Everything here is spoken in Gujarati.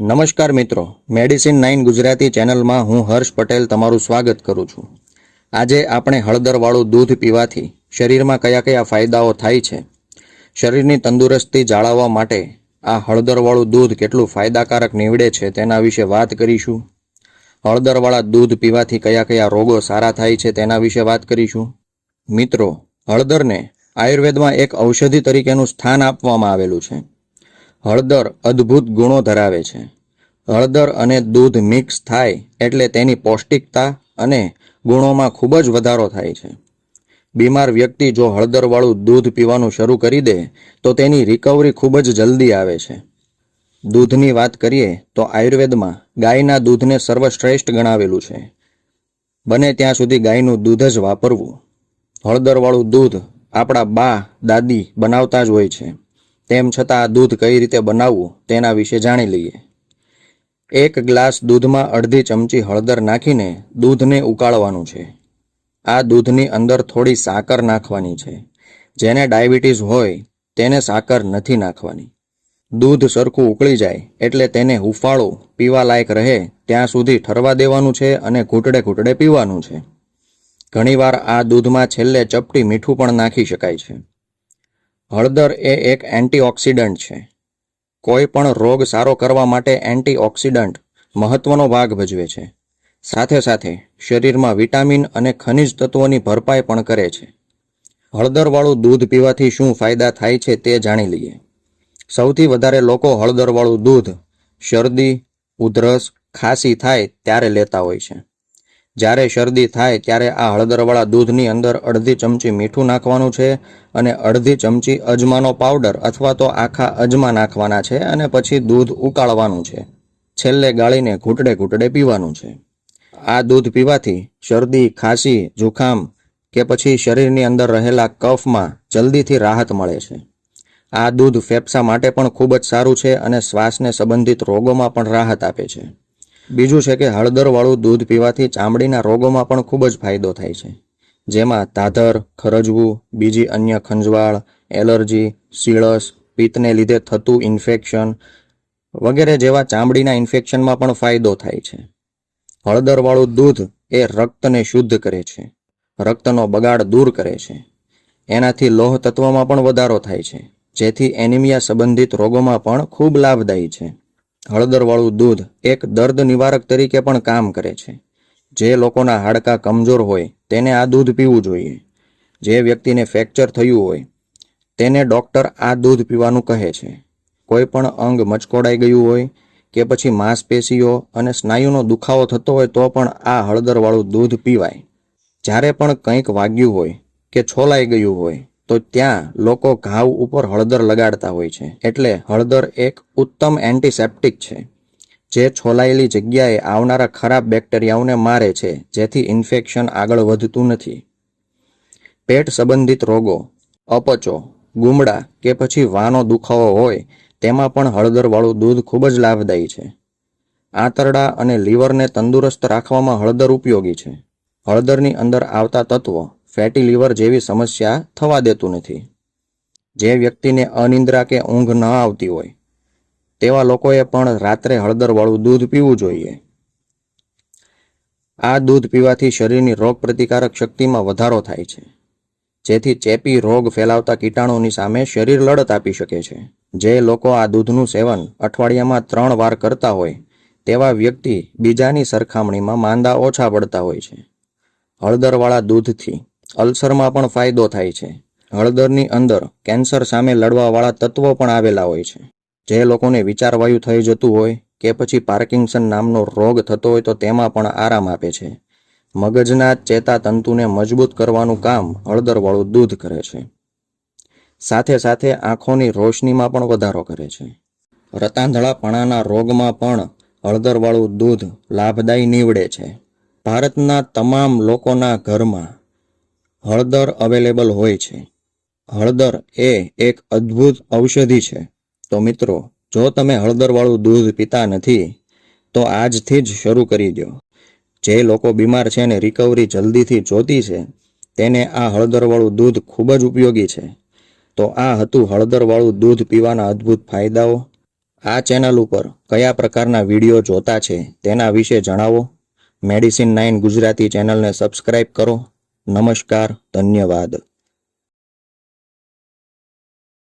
નમસ્કાર મિત્રો, મેડિસિન નાઇન ગુજરાતી ચેનલમાં હું હર્ષ પટેલ તમારું સ્વાગત કરું છું. આજે આપણે હળદરવાળું દૂધ પીવાથી શરીરમાં કયા કયા ફાયદાઓ થાય છે? શરીરની તંદુરસ્તી જાળવવા માટે આ હળદરવાળું દૂધ કેટલું ફાયદાકારક નીવડે છે તેના વિશે વાત કરીશું. હળદરવાળા દૂધ પીવાથી કયા કયા રોગો સારા થાય છે તેના વિશે વાત કરીશું. મિત્રો, હળદરને આયુર્વેદમાં એક ઔષધિ તરીકેનું સ્થાન આપવામાં આવેલું છે. હળદર અદ્ભુત ગુણો ધરાવે છે. હળદર અને દૂધ મિક્સ થાય એટલે તેની પૌષ્ટિકતા અને ગુણોમાં ખૂબ જ વધારો થાય છે. બીમાર વ્યક્તિ જો હળદરવાળું દૂધ પીવાનું શરૂ કરી દે, તો તેની રિકવરી ખૂબ જ જલ્દી આવે છે. દૂધની વાત કરીએ, તો આયુર્વેદમાં ગાયના દૂધને સર્વશ્રેષ્ઠ ગણાવેલું છે. બને ત્યાં સુધી ગાયનું દૂધ જ વાપરવું. હળદરવાળું દૂધ આપણા બા, દાદી બનાવતા જ હોય છે. તેમ છતાં દૂધ કઈ રીતે બનાવવું તેના વિશે જાણી લઈએ. એક ગ્લાસ દૂધમાં અડધી ચમચી હળદર નાખીને દૂધને ઉકાળવાનું છે. આ દૂધની અંદર થોડી સાકર નાખવાની છે. જેને ડાયાબિટીસ હોય તેને સાકર નથી નાખવાની. દૂધ સરખું ઉકળી જાય એટલે તેને હુંફાળું પીવા લાયક રહે ત્યાં સુધી ઠરવા દેવાનું છે અને ઘૂંટડે ઘૂંટડે પીવાનું છે. ઘણીવાર આ દૂધમાં છેલ્લે ચપટી મીઠું પણ નાખી શકાય છે. હળદર એ એક એન્ટીઓક્સિડન્ટ છે. કોઈ પણ રોગ સારો કરવા માટે એન્ટીઓક્સિડન્ટ મહત્વનો ભાગ ભજવે છે. સાથે સાથે શરીરમાં વિટામિન અને ખનિજ તત્વોની ભરપાઈ પણ કરે છે. હળદરવાળું દૂધ પીવાથી શું ફાયદા થાય છે તે જાણી લઈએ. સૌથી વધારે લોકો હળદરવાળું દૂધ શરદી, ઉધરસ ખાંસી થાય ત્યારે લેતા હોય છે. જ્યારે શરદી થાય ત્યારે આ હળદરવાળા દૂધની અંદર અડધી ચમચી મીઠું નાખવાનું છે અને અડધી ચમચી અજમાનો પાવડર અથવા તો આખા અજમા નાખવાના છે અને પછી દૂધ ઉકાળવાનું છે. છેલ્લે ગાળીને ઘૂંટડે ઘૂંટડે પીવાનું છે. આ દૂધ પીવાથી શરદી, ખાંસી, જુખામ કે પછી શરીરની અંદર રહેલા કફમાં જલ્દીથી રાહત મળે છે. આ દૂધ ફેફસા માટે પણ ખૂબ જ સારું છે અને શ્વાસને સંબંધિત રોગોમાં પણ રાહત આપે છે. બીજું છે કે હળદરવાળું દૂધ પીવાથી ચામડીના રોગોમાં પણ ખૂબ જ ફાયદો થાય છે. જેમાં તાધર, ખરજવું, બીજી અન્ય ખંજવાળ, એલર્જી, સીળસ, પિત્તને લીધે થતું ઇન્ફેક્શન વગેરે જેવા ચામડીના ઇન્ફેક્શનમાં પણ ફાયદો થાય છે. હળદરવાળું દૂધ એ રક્તને શુદ્ધ કરે છે. રક્તનો બગાડ દૂર કરે છે. એનાથી લોહ તત્વમાં પણ વધારો થાય છે. જેથી એનિમિયા સંબંધિત રોગોમાં પણ ખૂબ લાભદાયી છે. હળદરવાળું દૂધ એક દર્દ નિવારક તરીકે પણ કામ કરે છે. જે લોકોના હાડકાં કમજોર હોય તેને આ દૂધ પીવું જોઈએ. જે વ્યક્તિને ફ્રેક્ચર થયું હોય તેને ડૉક્ટર આ દૂધ પીવાનું કહે છે. કોઈ પણ અંગ મચકોડાઈ ગયું હોય કે પછી માંસપેશીઓ અને સ્નાયુનો દુખાવો થતો હોય તો પણ આ હળદરવાળું દૂધ પીવાય. જ્યારે પણ કંઈક વાગ્યું હોય કે છોલાઈ ગયું હોય તો ત્યાં લોકો ઘાવ ઉપર હળદર લગાડતા હોય છે. એટલે હળદર એક ઉત્તમ એન્ટિસેપ્ટિક છે, જે છોલાયેલી જગ્યાએ આવનારા ખરાબ બેક્ટેરિયાઓને મારે છે, જેથી ઇન્ફેક્શન આગળ વધતું નથી. પેટ સંબંધિત રોગો, અપચો, ગુમડા કે પછી વાનો દુખાવો હોય, તેમાં પણ હળદરવાળું દૂધ ખૂબ જ લાભદાયી છે. આંતરડા અને લીવરને તંદુરસ્ત રાખવામાં હળદર ઉપયોગી છે. હળદરની અંદર આવતા તત્વો ફેટી લીવર જેવી સમસ્યા થવા દેતું નથી. જે વ્યક્તિને અનિદ્રા કે ઊંઘ ન આવતી હોય, તેવા લોકોએ પણ રાત્રે હળદરવાળું દૂધ પીવું જોઈએ. આ દૂધ પીવાથી શરીરની રોગ પ્રતિકારક શક્તિમાં વધારો થાય છે, જેથી ચેપી રોગ ફેલાવતા કીટાણુની સામે શરીર લડત આપી શકે છે. જે લોકો આ દૂધનું સેવન અઠવાડિયામાં ત્રણ વાર કરતા હોય, તેવા વ્યક્તિ બીજાની સરખામણીમાં માંદા ઓછા પડતા હોય છે. હળદરવાળા દૂધથી અલ્સરમાં પણ ફાયદો થાય છે. હળદરની અંદર કેન્સર સામે લડવાવાળા તત્વો પણ આવેલા હોય છે. જે લોકોને વિચારવાયુ થઈ જતું હોય કે પછી પાર્કિન્સન નામનો રોગ થતો હોય તો તેમાં પણ આરામ આપે છે. મગજના ચેતાતંતુને મજબૂત કરવાનું કામ હળદરવાળું દૂધ કરે છે. સાથે સાથે આંખોની રોશનીમાં પણ વધારો કરે છે. રતાંધળાપણાના રોગમાં પણ હળદરવાળું દૂધ લાભદાયી નીવડે છે. ભારતના તમામ લોકોના ઘરમાં હળદર અવેલેબલ હોય છે. હળદર એ એક અદ્ભુત ઔષધિ છે. તો મિત્રો, જો તમે હળદરવાળું દૂધ પીતા નથી, તો આજથી જ શરૂ કરી દો જે લોકો બીમાર છે અને રિકવરી જલ્દીથી જોતી છે, તેને આ હળદરવાળું દૂધ ખૂબ જ ઉપયોગી છે. તો આ હતું હળદરવાળું દૂધ પીવાના અદ્ભુત ફાયદાઓ. આ ચેનલ ઉપર કયા પ્રકારના વીડિયો જોતા છે તેના વિશે જણાવો. મેડિસિન નાઇન ગુજરાતી ચેનલને સબસ્ક્રાઇબ કરો. નમસ્કાર ધન્યવાદ.